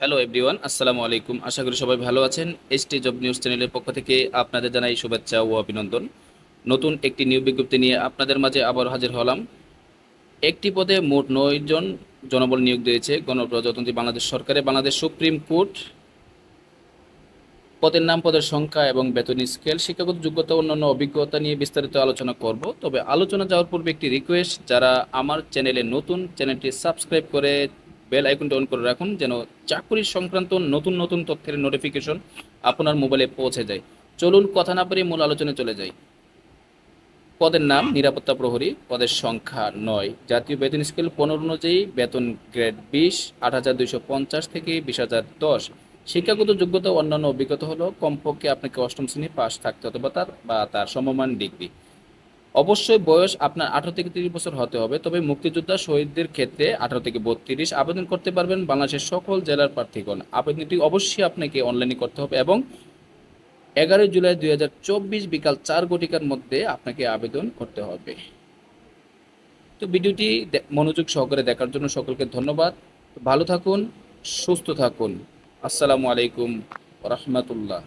Hello everyone আসসালামু আলাইকুম আশা করি সবাই ভালো আছেন। এসটি জব নিউজ চ্যানেলের পক্ষ থেকে আপনাদের জানাই শুভেচ্ছা ও অভিনন্দন। নতুন একটি নিয়োগ বিজ্ঞপ্তি নিয়ে আপনাদের মাঝে আবার হাজির হলাম। একটি পদে মোট নয় জন জনবল নিয়োগ দিয়েছে গণপ্রজাতন্ত্রী বাংলাদেশ সরকারে বাংলাদেশ সুপ্রিম কোর্ট। পদের নাম, পদের সংখ্যা এবং বেতন স্কেল, শিক্ষাগত যোগ্যতা, অন্যান্য অভিজ্ঞতা নিয়ে বিস্তারিত আলোচনা করব। তবে আলোচনা যাওয়ার পূর্বে একটি রিকোয়েস্ট যারা আমার চ্যানেলে নতুন চ্যানেলটি সাবস্ক্রাইব করে বেল আইকনটি অন করে রাখুন যেন চাকরি সংক্রান্ত নতুন নতুন তথ্যের নোটিফিকেশন আপনার মোবাইলে পৌঁছে যায়। চলুন কথা না পারি মূল আলোচনায় চলে যাই। পদের নাম নিরাপত্তা প্রহরী, পদের সংখ্যা নয়। জাতীয় বেতন স্কেল পনেরো অনুযায়ী বেতন গ্রেড বিশ, আট হাজার দুইশো পঞ্চাশ থেকে বিশ হাজার দশ। শিক্ষাগত যোগ্যতা অন্যান্য অভিজ্ঞতা হলো কমপক্ষে আপনাকে অষ্টম শ্রেণি পাস থাকতে হতে বা তার বা তার সমমান ডিগ্রি। অবশ্যই বয়স আপনার আঠারো থেকে তিরিশ বছর হতে হবে, তবে মুক্তিযোদ্ধা শহীদদের ক্ষেত্রে আঠারো থেকে বত্রিশ আবেদন করতে পারবেন বাংলাদেশের সকল জেলার প্রার্থীগণ। আবেদনটি অবশ্যই আপনাকে অনলাইনে করতে হবে এবং এগারোই জুলাই দুই হাজার চব্বিশ বিকাল চার ঘটিকার মধ্যে আপনাকে আবেদন করতে হবে। তো ভিডিওটি মনোযোগ সহকারে দেখার জন্য সকলকে ধন্যবাদ। ভালো থাকুন, সুস্থ থাকুন। আসসালামু আলাইকুম রহমতুল্লাহ।